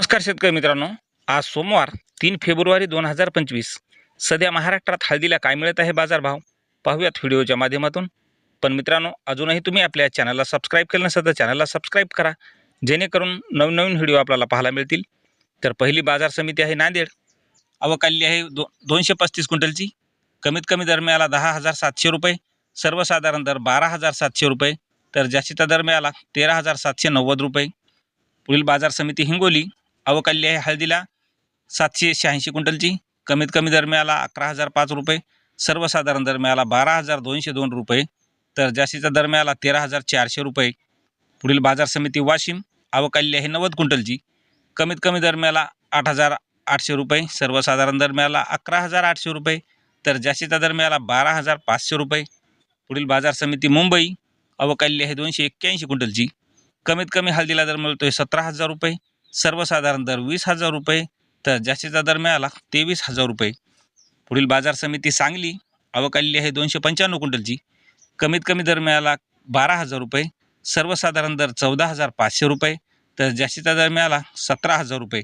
नमस्कार शेतकरी मित्रांनो. आज सोमवार तीन फेब्रुवारी दोन हजार पंचवीस. सध्या महाराष्ट्रात हळदीला काय मिळत आहे बाजारभाव? पाहूयात व्हिडिओच्या माध्यमातून. पण मित्रांनो अजूनही तुम्ही आपल्या चॅनलला सबस्क्राईब केलं नसेल तर चॅनलला सबस्क्राईब करा. जेणेकरून नवीन नवीन व्हिडिओ आपल्याला पाहायला मिळतील. तर पहिली बाजार समिती आहे नांदेड. अवकाली आहे दो दोनशे पस्तीस क्विंटलची. कमीत कमी दर मिळाला दहा हजार सातशे रुपये. सर्वसाधारण दर बारा हजार सातशे रुपये. तर जास्तीचा दर मिळाला तेरा हजार सातशे नव्वद रुपये. पुढील बाजार समिती हिंगोली. अवकाल्य आहे हळदीला. सातशे शहाऐंशी क्विंटलची. कमीत कमी दर मिळाला अकरा हजार पाच रुपये. सर्वसाधारण दर मिळाला बारा हजार दोनशे दोन रुपये. तर जास्तीचा दर मिळाला तेरा हजार चारशे रुपये. पुढील बाजार समिती वाशिम. अवकाल्य आहे नव्वद क्विंटलची. कमीत कमी दर मिळाला आठ हजार आठशे रुपये. सर्वसाधारण दर मिळाला अकरा हजार आठशे रुपये. तर जास्तीचा दर मिळाला बारा हजार पाचशे रुपये. पुढील बाजार समिती मुंबई. अवकाल्य आहे दोनशे एक्क्याऐंशी क्विंटलची. कमीत कमी हळदीला दर मिळतो आहे सतरा हजार रुपये. सर्वसाधारण दर वीस हजार रुपये तर जास्तीचा दर मिळाला तेवीस हजार रुपये. पुढील बाजार समिती सांगली अवकाली आहे दोनशे पंच्याण्णव क्विंटलची. कमीत कमी दर मिळाला बारा हजार रुपये सर्वसाधारण दर चौदा हजार पाचशे रुपये तर जास्तीचा दर मिळाला सतरा हजार रुपये.